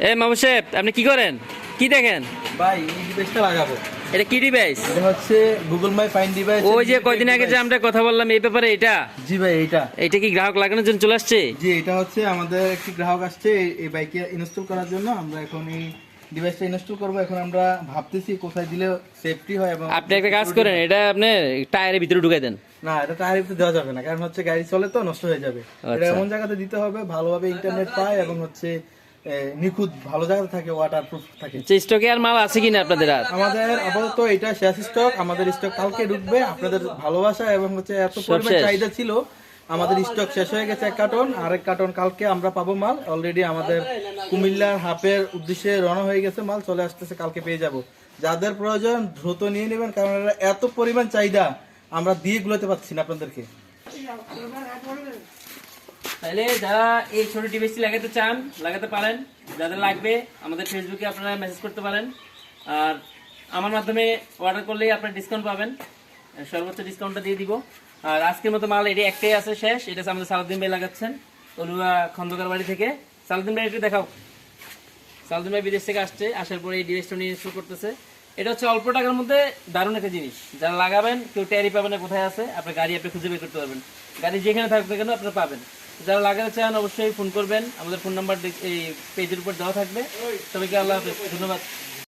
এ মামু সাহেব আপনি কি করেন? কি দেখেন? ভাই এই ডিভাইসটা লাগাবো। এটা কি ডিভাইস এটা হচ্ছে গুগল মাই ফাইন ডিভাইস ওই যে কয়দিন আগে যে আমরা কথা বললাম এই ব্যাপারে এটা? জি ভাই এইটা। এটা কি গ্রাহক লাগানোর জন্য চলে আসছে? জি এটা হচ্ছে আমাদের একটি গ্রাহক আসছে এই- বাইকে ইনস্টল করার জন্য। আমরা এখন এই ডিভাইসটা ইনস্টল করব। এখন আমরা ভাবতেছি কোথায় দিলে সেফটি হয় এবং আপনি একটা কাজ করেন এটা আপনি টায়ারের ভিতরে ঢুকাই দেন। না এটা টায়ারের ভিতরে দেওয়া যাবে না কারণ হচ্ছে গাড়ি চলে তো নষ্ট হয়ে যাবে। এটা আচ্ছা। এমন জায়গাতে দিতে হবে ভালোভাবে ইন্টারনেট পায় এবং হচ্ছে নিখুঁত ভালো জায়গাতে থাকে ওয়াটার প্রুফ থাকে স্টকে আর মাল আছে কিনা আপনাদের আর? আমাদের আপাতত এটা শেষ স্টক আমাদের স্টক কালকে ঢুকবে আপনাদের ভালোবাসা এবং হচ্ছে এত পরিমাণ চাহিদা ছিল আমাদের স্টক শেষ হয়ে গেছে এক কার্টন আর এক কার্টন কালকে আমরা পাবো মাল। অলরেডি আমাদের কুমিল্লার হাফের উদ্দেশ্যে রওনা হয়ে গেছে মাল চলে আসতেছে কালকে পেয়ে যাব। যাদের প্রয়োজন দ্রুত নিয়ে নেবেন কারণ এটা এত পরিমাণ চাহিদা আমরা দিয়ে গুলোতে পারছি না আপনাদেরকে। তাহলে যারা এই ছোট ডিভাইসটি লাগাতে চান, লাগাতে পারেন, যাদের লাগবে, আমাদের ফেসবুকে আপনারা মেসেজ করতে পারেন। আর আমার মাধ্যমে অর্ডার করলেই আপনারা ডিসকাউন্ট পাবেন। সর্বোচ্চ ডিসকাউন্টটা দিয়ে দিব। আর আজকের মতো মাল এটি একটাই আছে শেষ। এটা আমাদের সালাউদ্দিন ভাই লাগাচ্ছেন অলুয়া খন্দকার বাড়ি থেকে। সালাউদ্দিন ভাই, একটু দেখাও। সালাউদ্দিন ভাই বিদেশ থেকে আসছে, আসার পরে এই ডিভাইসটা নিয়ে শুরু করতেছে। এটা হচ্ছে অল্প টাকার মধ্যে দারুণ একটা জিনিস। যারা লাগাবেন, কেউ ট্যারি পাবেন না, কোথায় আছে? আপনার গাড়ি আপনি খুঁজে বের করতে পারবেন। গাড়ি যেখানে থাকবে কেন আপনারা পাবেন। যারা লাগাতে চান, অবশ্যই ফোন করবেন। আমাদের ফোন নাম্বার এই পেজের উপর দেওয়া থাকবে। সবাইকে আল্লাহ হাফেজ। ধন্যবাদ।